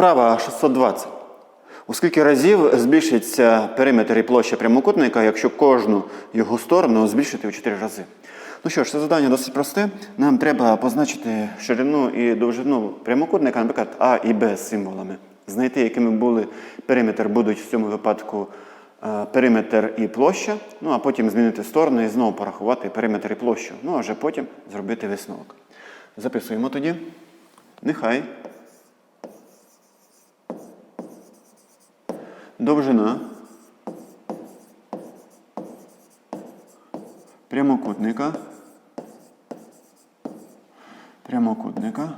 Вправа 620. У скільки разів збільшиться периметр і площа прямокутника, якщо кожну його сторону збільшити в 4 рази? Ну що ж, це завдання досить просте. Нам треба позначити ширину і довжину прямокутника, наприклад, А і Б з символами. Знайти, якими були периметр, будуть в цьому випадку е, периметр і площа, ну а потім змінити сторону і знову порахувати периметр і площу. Ну а вже потім зробити висновок. Записуємо тоді. Нехай довжина. Прямокутника. Прямокутника.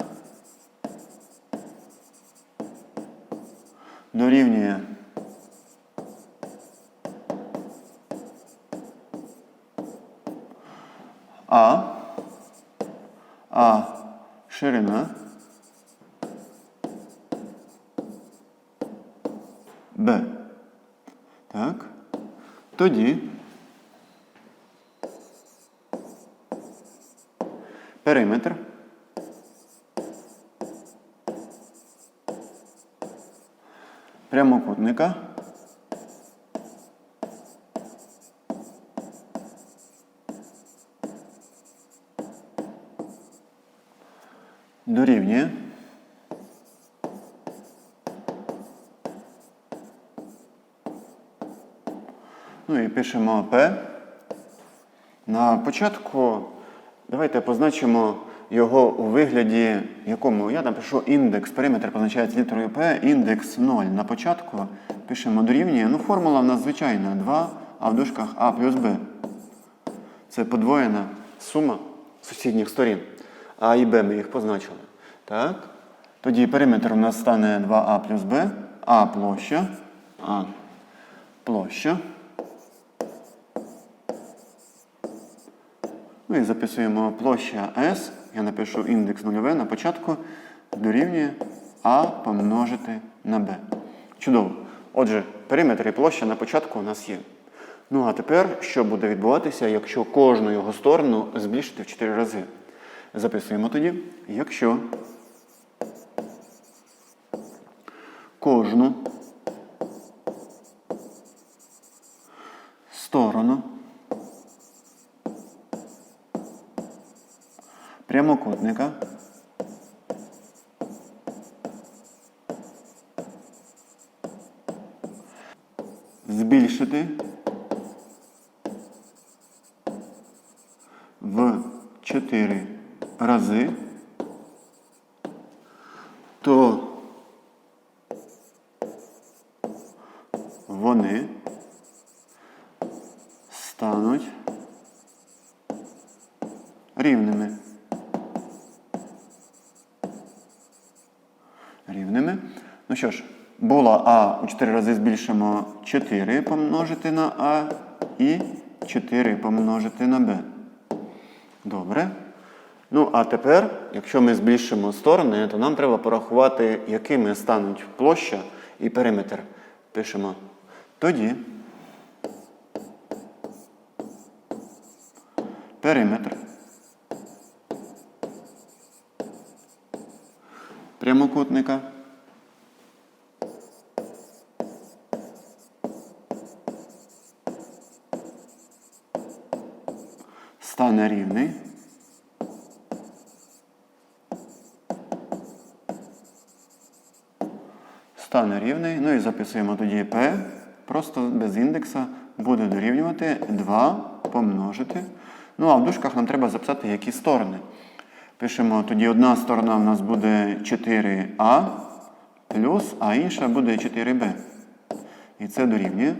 Дорівнює. А, А. Ширина Так. Тоді. Периметр. Прямокутника. Дорівнює пишемо P. На початку давайте позначимо його у вигляді якому. Я напишу індекс. Периметр позначається літерою P, індекс 0. На початку пишемо дорівнює. Ну, формула в нас звичайна 2, а в дужках А плюс Б. Це подвоєна сума сусідніх сторін. А і Б ми їх позначили. Так. Тоді периметр у нас стане 2А плюс Б, А площа, А площа. Ну і записуємо площа S. Я напишу індекс нульове на початку дорівнює А помножити на Б. Чудово. Отже, периметр і площа на початку у нас є. Ну а тепер, що буде відбуватися, якщо кожну його сторону збільшити в 4 рази? Записуємо тоді, якщо кожну сторону прямокутника збільшити. В 4 рази, то вони стануть рівними. Рівними. Ну що ж, було А у 4 рази збільшимо 4 помножити на А і 4 помножити на Б. Добре. Ну, а тепер, якщо ми збільшимо сторони, то нам треба порахувати, якими стануть площа і периметр. Пишемо тоді. Периметр. Прямокутника. Стане рівний. Стане рівний. Ну і записуємо тоді P. Просто без індекса буде дорівнювати 2 помножити. Ну а в дужках нам треба записати які сторони. Пишемо тоді одна сторона в нас буде 4А плюс, а інша буде 4Б. І це дорівнює.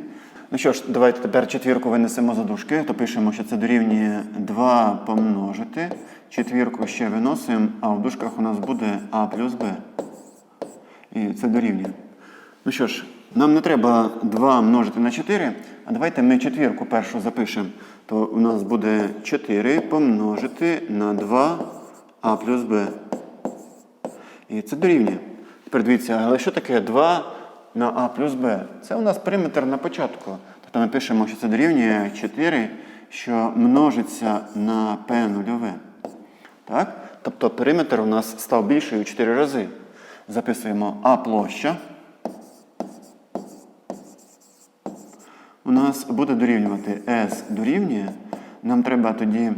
Ну що ж, давайте тепер четвірку винесемо за дужки, то пишемо, що це дорівнює 2 помножити. Четвірку ще виносимо, а в дужках у нас буде А плюс Б. І це дорівнює. Ну що ж, нам не треба 2 множити на 4, а давайте ми четвірку першу запишемо. То у нас буде 4 помножити на 2а плюс b. І це дорівнює. Тепер дивіться, але що таке 2 на а плюс b? Це у нас периметр на початку. Тобто ми пишемо, що це дорівнює 4, що множиться на p нульове. Так? Тобто периметр у нас став більший у 4 рази. Записуємо А площа. У нас буде дорівнювати S дорівнює. Нам треба тоді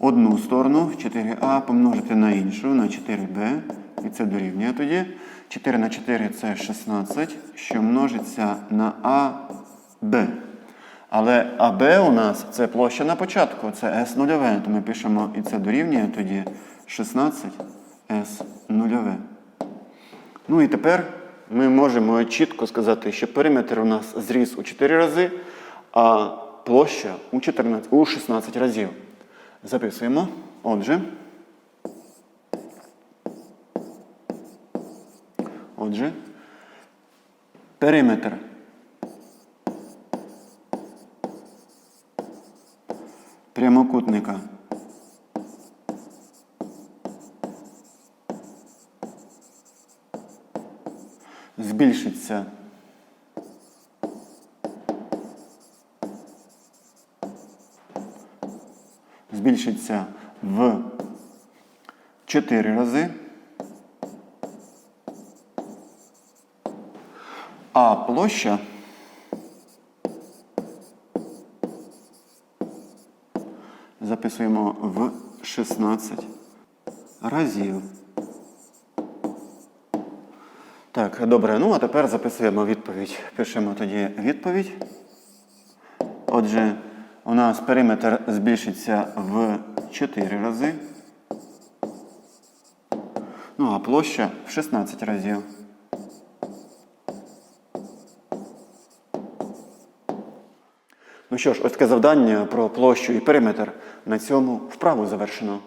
одну сторону 4А помножити на іншу, на 4b. І це дорівнює тоді. 4 на 4 це 16, що множиться на АБ. Але АБ у нас це площа на початку, це S нульове. То ми пишемо і це дорівнює тоді 16 S нульове. Ну і тепер ми можемо чітко сказати, що периметр у нас зріс у 4 рази, а площа у, 14, у 16 разів. Записуємо. Отже. Отже, периметр прямокутника збільшиться збільшиться в 4 рази, а площа записуємо в 16 разів. Так, добре. Ну а тепер записуємо відповідь. Пишемо тоді відповідь. Отже, у нас периметр збільшиться в 4 рази. Ну, а площа в 16 разів. Ну що ж, ось таке завдання про площу і периметр на цьому вправу завершено.